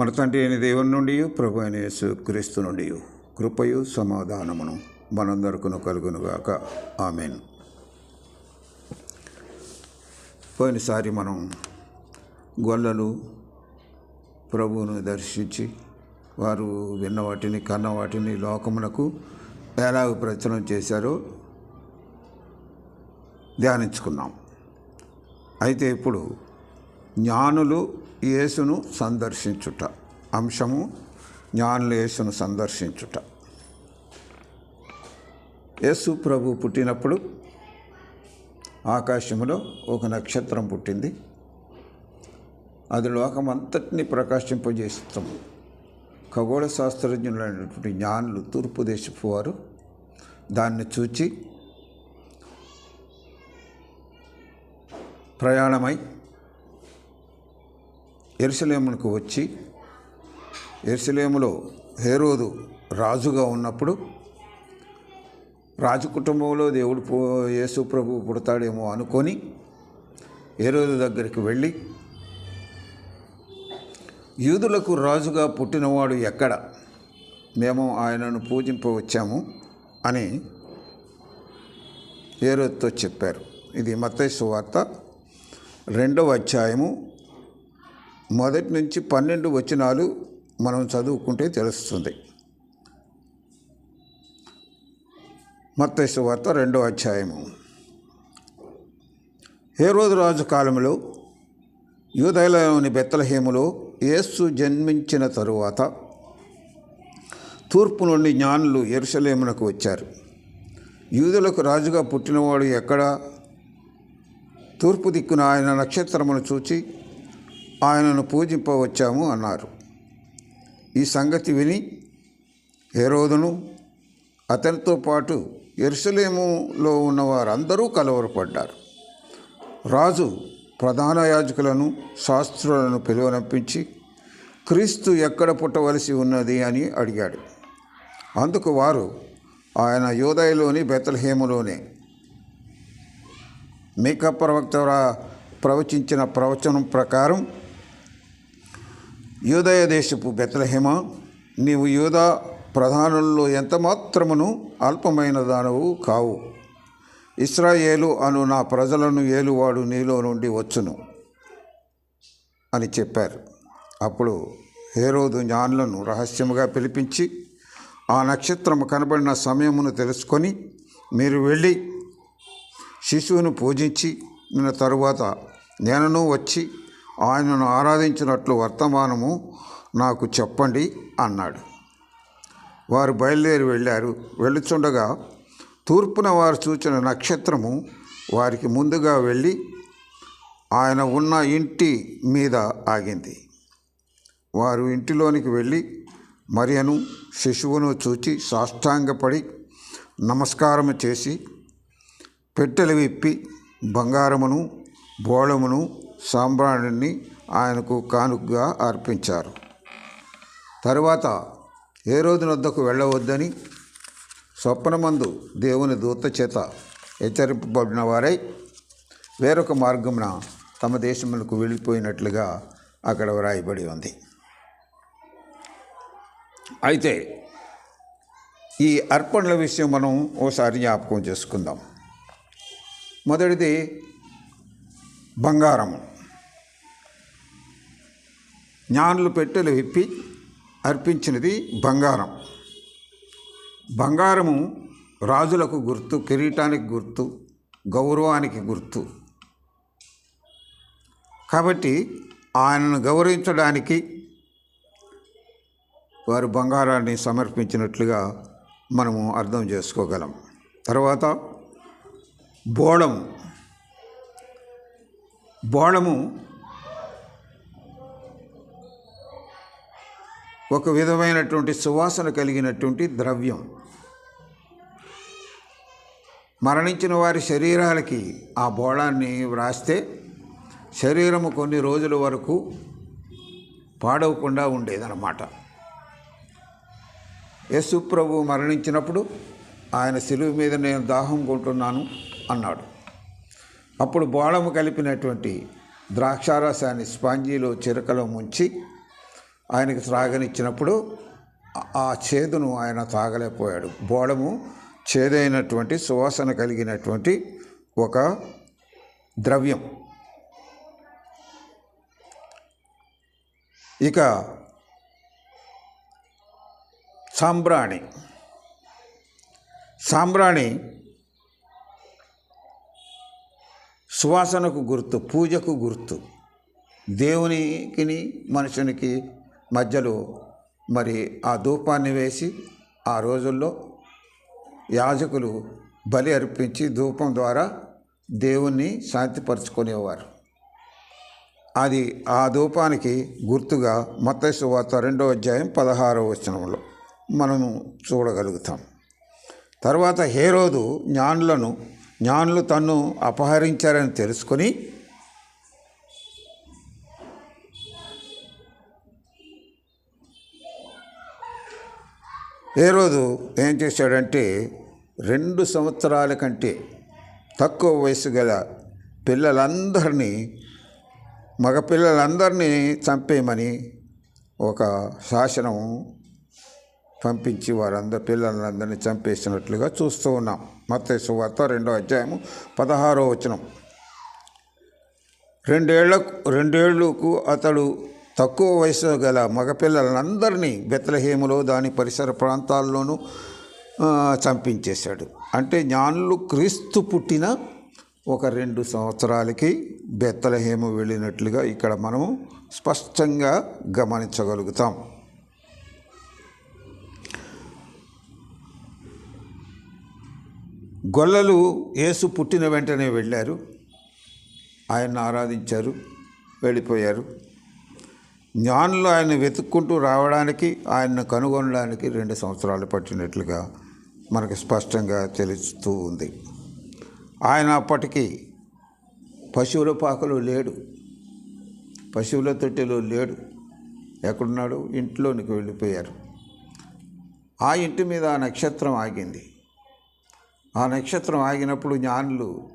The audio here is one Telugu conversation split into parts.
మన తండ్రి అయిన దేవుని నుండి ప్రభు అయిన యేసు క్రీస్తు నుండి కృపయు సమాధానమును మనందరికను కలుగునుగాక. ఆమెన్. పోయినసారి మనం గొల్లలు ప్రభువును దర్శించి వారు విన్న వాటిని కన్న వాటిని లోకమునకు ఎలాగ ప్రచురం చేశారో ధ్యానించుకున్నాం. అయితే ఇప్పుడు జ్ఞానులు యేసును సందర్శించుట. అంశము జ్ఞానులు యేసును సందర్శించుట. యేసు ప్రభు పుట్టినప్పుడు ఆకాశంలో ఒక నక్షత్రం పుట్టింది. అది లోకమంతటిని ప్రకాశింపజేస్తుంది ఖగోళ శాస్త్రజ్ఞులైనటువంటి జ్ఞానులు తూర్పు దేశపు వారు దాన్ని చూచి ప్రయాణమై ఎరుసలేమునకు వచ్చి ఎరుసలేములో హేరోదు రాజుగా ఉన్నప్పుడు రాజు కుటుంబంలో దేవుడు పో యేసు ప్రభు పుడతాడేమో అనుకొని హేరోదు దగ్గరికి వెళ్ళి యూదులకు రాజుగా పుట్టినవాడు ఎక్కడ? మేము ఆయనను పూజింపవచ్చాము అని హేరోతో చెప్పారు. ఇది మత్తయి వార్త రెండవ అధ్యాయము మొదటి నుంచి పన్నెండు వచనాలు మనం చదువుకుంటే తెలుస్తుంది. మత్తైసు వార్త రెండవ అధ్యాయము. రోజు రాజు కాలంలో యూదయలోని బెత్తలహేములో యేసు జన్మించిన తరువాత తూర్పు నుండి జ్ఞానులు ఎరుసలేమునకు వచ్చారు. యూదులకు రాజుగా పుట్టినవాడు ఎక్కడ? తూర్పు దిక్కున ఆయన నక్షత్రమును చూచి ఆయనను పూజింపవచ్చాము అన్నారు. ఈ సంగతి విని హేరోదును అతనితో పాటు ఎరుసలేములో ఉన్న వారందరూ కలవరపడ్డారు. రాజు ప్రధాన యాజకులను శాస్త్రులను పిలువనంపించి క్రీస్తు ఎక్కడ పుట్టవలసి ఉన్నది? అని అడిగాడు. అందుకు వారు ఆయన యోదయలోని బెతల్హేములోనే. మేకప్ ప్రవక్త ప్రవచించిన ప్రవచనం ప్రకారం యూదయ దేశపు బెతలహేమ నీవు యూదా ప్రధానుల్లో ఎంత మాత్రమును అల్పమైన దానవు కావు. ఇస్రాయేలు అను నా ప్రజలను ఏలువాడు నీలో నుండి వచ్చును అని చెప్పారు. అప్పుడు హేరోదు జ్ఞానులను రహస్యముగా పిలిపించి ఆ నక్షత్రము కనబడిన సమయమును తెలుసుకొని మీరు వెళ్ళి శిశువును పూజించి నిన్న తరువాత నేనను వచ్చి ఆయనను ఆరాధించినట్లు వర్తమానము నాకు చెప్పండి అన్నాడు. వారు బయలుదేరి వెళ్ళారు. వెళ్ళుచుండగా తూర్పున వారు చూచిన నక్షత్రము వారికి ముందుగా వెళ్ళి ఆయన ఉన్న ఇంటి మీద ఆగింది. వారు ఇంటిలోనికి వెళ్ళి మరియను శిశువును చూచి సాష్టాంగపడి నమస్కారము చేసి పెట్టెలు విప్పి బంగారమును బోళమును సాంబ్రాణిని ఆయనకు కానుకగా అర్పించారు. తరువాత ఏ రోజునొద్దకు వెళ్ళవద్దని స్వప్నమందు దేవుని దూత చేత హెచ్చరింపబడిన వారై వేరొక మార్గమున తమ దేశములకు వెళ్ళిపోయినట్లుగా అక్కడ వ్రాయబడి ఉంది. అయితే ఈ అర్పణల విషయం మనం ఓసారి జ్ఞాపకం చేసుకుందాం. మొదటిది బంగారం జ్ఞానులు పెట్టెలు విప్పి అర్పించినది బంగారం. బంగారము రాజులకు గుర్తు కిరీటానికి గుర్తు గౌరవానికి గుర్తు. కాబట్టి ఆయనను గౌరవించడానికి వారు బంగారాన్ని సమర్పించినట్లుగా మనము అర్థం చేసుకోగలం. తర్వాత బోళము. బోళము ఒక విధమైనటువంటి సువాసన కలిగినటువంటి ద్రవ్యం. మరణించిన వారి శరీరాలకి ఆ బోళాన్ని వ్రాస్తే శరీరము కొన్ని రోజుల వరకు పాడవకుండా ఉండేదన్నమాట. యేసు ప్రభు మరణించినప్పుడు ఆయన సిలువు మీద నేను దాహం కొంటున్నాను అన్నాడు. అప్పుడు బోళము కలిపినటువంటి ద్రాక్షారసాన్ని స్పాంజీలో చిరకలో ముంచి ఆయనకి త్రాగనిచ్చినప్పుడు ఆ- చేదును ఆయన తాగలేకపోయాడు. బోడము చేదైనటువంటి సువాసన కలిగినటువంటి ఒక ద్రవ్యం. ఇక సాంబ్రాణి. సాంబ్రాణి సువాసనకు గుర్తు పూజకు గుర్తు. దేవునికి మనుషునికి మధ్యలో మరి ఆ ధూపాన్ని వేసి ఆ రోజుల్లో యాజకులు బలి అర్పించి ధూపం ద్వారా దేవుణ్ణి శాంతిపరచుకునేవారు. అది ఆ ధూపానికి గుర్తుగా మత్తయి వార్త రెండో అధ్యాయం పదహారవ వచనంలో మనము చూడగలుగుతాం. తర్వాత హేరోదు జ్ఞానులను జ్ఞానులు తన్ను అపహరించారని తెలుసుకొని హేరోదు ఏం చేశాడంటే రెండు సంవత్సరాల కంటే తక్కువ వయసు గల పిల్లలందరినీ మగపిల్లలందరినీ చంపేయమని ఒక శాసనం పంపించి వారందరూ పిల్లలందరినీ చంపేసినట్లుగా చూస్తూ ఉన్నాం. మత్తయి సువార్త రెండో అధ్యాయము పదహారో వచనం. రెండేళ్ళకు రెండేళ్ళకు అతడు తక్కువ వయసు గల మగపిల్లలందరినీ బెత్తలహేములో దాని పరిసర ప్రాంతాల్లోనూ చంపించేశాడు. అంటే జ్ఞానులు క్రీస్తు పుట్టిన ఒక రెండు సంవత్సరాలకి బెత్తలహేము వెళ్ళినట్లుగా ఇక్కడ మనము స్పష్టంగా గమనించగలుగుతాం. గొల్లలు యేసు పుట్టిన వెంటనే వెళ్ళారు. ఆయన్ని ఆరాధించారు వెళ్ళిపోయారు. జ్ఞానులు ఆయన వెతుక్కుంటూ రావడానికి ఆయన్ను కనుగొనడానికి రెండు సంవత్సరాలు పట్టినట్లుగా మనకు స్పష్టంగా తెలుస్తూ ఉంది. ఆయన అప్పటికి పశువుల పాకలో లేడు. పశువుల తొట్టెలో లేడు. ఎక్కడున్నాడు? ఇంట్లోనికి వెళ్ళిపోయారు. ఆ ఇంటి మీద ఆ నక్షత్రం ఆగింది. ఆ నక్షత్రం ఆగినప్పుడు జ్ఞానులు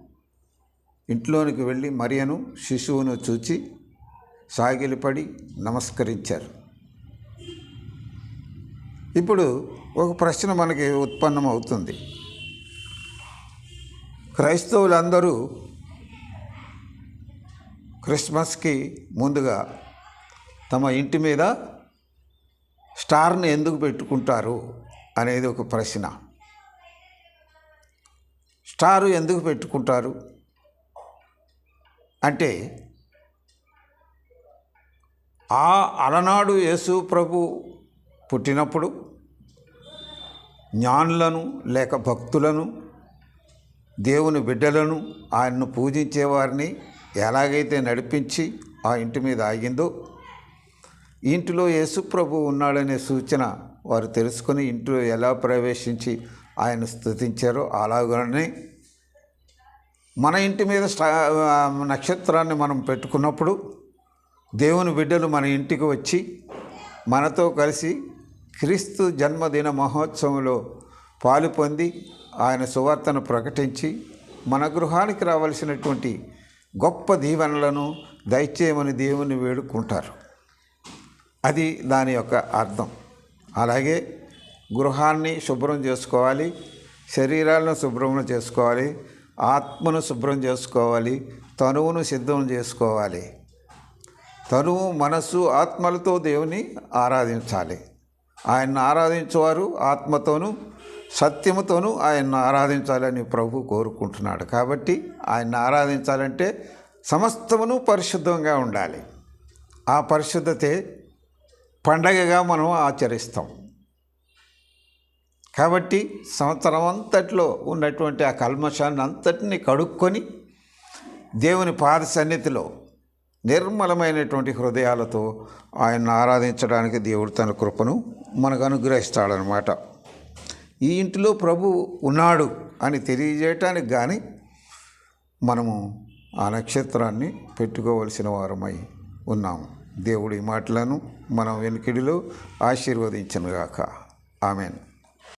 ఇంట్లోనికి వెళ్ళి మరియను శిశువును చూచి సాగిలిపడి నమస్కరించారు. ఇప్పుడు ఒక ప్రశ్న మనకి ఉత్పన్నమవుతుంది. క్రైస్తవులందరూ క్రిస్మస్కి ముందుగా తమ ఇంటి మీద స్టార్ని ఎందుకు పెట్టుకుంటారు అనేది ఒక ప్రశ్న. స్టారు ఎందుకు పెట్టుకుంటారు? అంటే ఆ అలనాడు యేసు ప్రభు పుట్టినప్పుడు జ్ఞానులను లేక భక్తులను దేవుని బిడ్డలను ఆయన్ను పూజించేవారిని ఎలాగైతే నడిపించి ఆ ఇంటి మీద ఆగిందో ఇంటిలో యేసుప్రభు ఉన్నాడనే సూచన వారు తెలుసుకొని ఇంట్లో ఎలా ప్రవేశించి ఆయన స్థుతించారో అలాగనే మన ఇంటి మీద స్టా నక్షత్రాన్ని మనం పెట్టుకున్నప్పుడు దేవుని బిడ్డలు మన ఇంటికి వచ్చి మనతో కలిసి క్రీస్తు జన్మదిన మహోత్సవంలో పాలు పొంది ఆయన సువార్తను ప్రకటించి మన గృహానికి రావలసినటువంటి గొప్ప దీవెనలను దయచేయమని దేవుని వేడుకుంటారు. అది దాని యొక్క అర్థం. అలాగే గృహాన్ని శుభ్రం చేసుకోవాలి శరీరాలను శుభ్రం చేసుకోవాలి ఆత్మను శుభ్రం చేసుకోవాలి తనువును సిద్ధం చేసుకోవాలి. తనువు మనస్సు ఆత్మలతో దేవుని ఆరాధించాలి. ఆయన్ని ఆరాధించేవారు ఆత్మతోనూ సత్యముతోనూ ఆయన్ని ఆరాధించాలని ప్రభు కోరుకుంటున్నాడు. కాబట్టి ఆయన్ని ఆరాధించాలంటే సమస్తమును పరిశుద్ధంగా ఉండాలి. ఆ పరిశుద్ధతే పండగగా మనం ఆచరిస్తాం. కాబట్టి సంవత్సరం అంతట్లో ఉన్నటువంటి ఆ కల్మషాన్ని అంతటిని కడుక్కొని దేవుని పాద సన్నిధిలో నిర్మలమైనటువంటి హృదయాలతో ఆయన ఆరాధించడానికి దేవుడు తన కృపను మనకు అనుగ్రహిస్తాడనమాట ఈ ఇంటిలో ప్రభు ఉన్నాడు అని తెలియజేయటానికి కానీ మనము ఆ నక్షత్రాన్ని పెట్టుకోవలసిన వారమై ఉన్నాము దేవుడి మాటలను మనం వెనుకిడిలో ఆశీర్వదించనుగాక. ఆమెను.